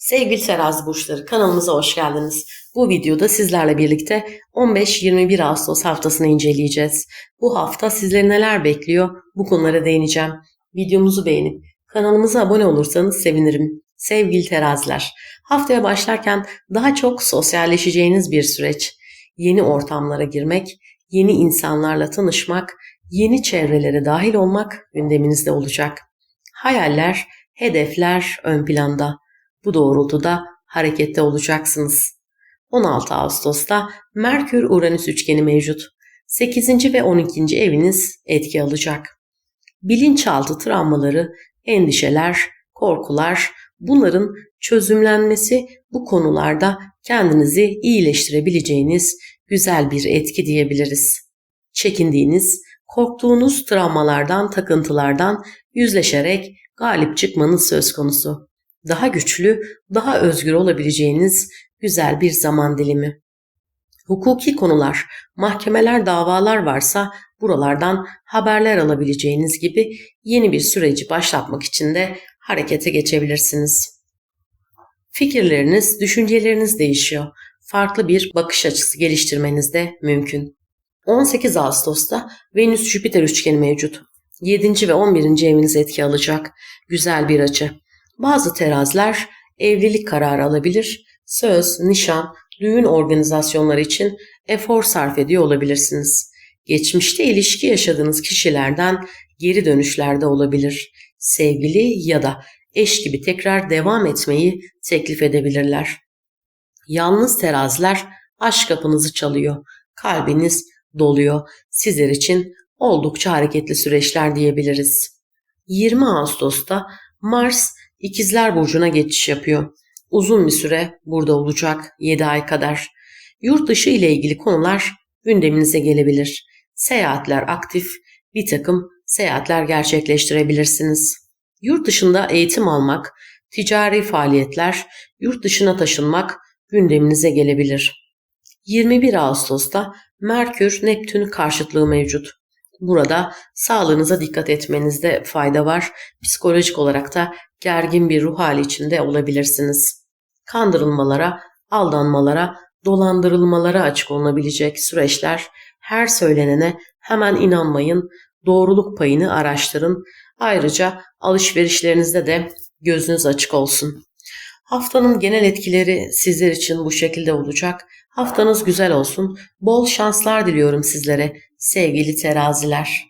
Sevgili terazi burçları kanalımıza hoş geldiniz. Bu videoda sizlerle birlikte 15-21 Ağustos haftasını inceleyeceğiz. Bu hafta sizleri neler bekliyor bu konulara değineceğim. Videomuzu beğenip kanalımıza abone olursanız sevinirim. Sevgili teraziler, haftaya başlarken daha çok sosyalleşeceğiniz bir süreç. Yeni ortamlara girmek, yeni insanlarla tanışmak, yeni çevrelere dahil olmak gündeminizde olacak. Hayaller, hedefler ön planda. Bu doğrultuda harekette olacaksınız. 16 Ağustos'ta Merkür-Uranüs üçgeni mevcut. 8. ve 12. eviniz etki alacak. Bilinçaltı travmaları, endişeler, korkular, bunların çözümlenmesi bu konularda kendinizi iyileştirebileceğiniz güzel bir etki diyebiliriz. Çekindiğiniz, korktuğunuz travmalardan, takıntılardan yüzleşerek galip çıkmanız söz konusu daha güçlü, daha özgür olabileceğiniz güzel bir zaman dilimi. Hukuki konular, mahkemeler, davalar varsa buralardan haberler alabileceğiniz gibi yeni bir süreci başlatmak için de harekete geçebilirsiniz. Fikirleriniz, düşünceleriniz değişiyor. Farklı bir bakış açısı geliştirmeniz de mümkün. 18 Ağustos'ta Venüs-Jüpiter üçgeni mevcut. 7. ve 11. eviniz etki alacak. Güzel bir açı. Bazı teraziler evlilik kararı alabilir, söz, nişan, düğün organizasyonları için efor sarf ediyor olabilirsiniz. Geçmişte ilişki yaşadığınız kişilerden geri dönüşlerde olabilir. Sevgili ya da eş gibi tekrar devam etmeyi teklif edebilirler. Yalnız teraziler aşk kapınızı çalıyor. Kalbiniz doluyor. Sizler için oldukça hareketli süreçler diyebiliriz. 20 Ağustos'ta Mars İkizler Burcu'na geçiş yapıyor. Uzun bir süre burada olacak 7 ay kadar. Yurt dışı ile ilgili konular gündeminize gelebilir. Seyahatler aktif, bir takım seyahatler gerçekleştirebilirsiniz. Yurt dışında eğitim almak, ticari faaliyetler, yurt dışına taşınmak gündeminize gelebilir. 21 Ağustos'ta Merkür Neptün karşıtlığı mevcut. Burada sağlığınıza dikkat etmenizde fayda var. Psikolojik olarak da gergin bir ruh hali içinde olabilirsiniz. Kandırılmalara, aldanmalara, dolandırılmalara açık olunabilecek süreçler her söylenene hemen inanmayın, doğruluk payını araştırın. Ayrıca alışverişlerinizde de gözünüz açık olsun. Haftanın genel etkileri sizler için bu şekilde olacak. Haftanız güzel olsun. Bol şanslar diliyorum sizlere sevgili teraziler.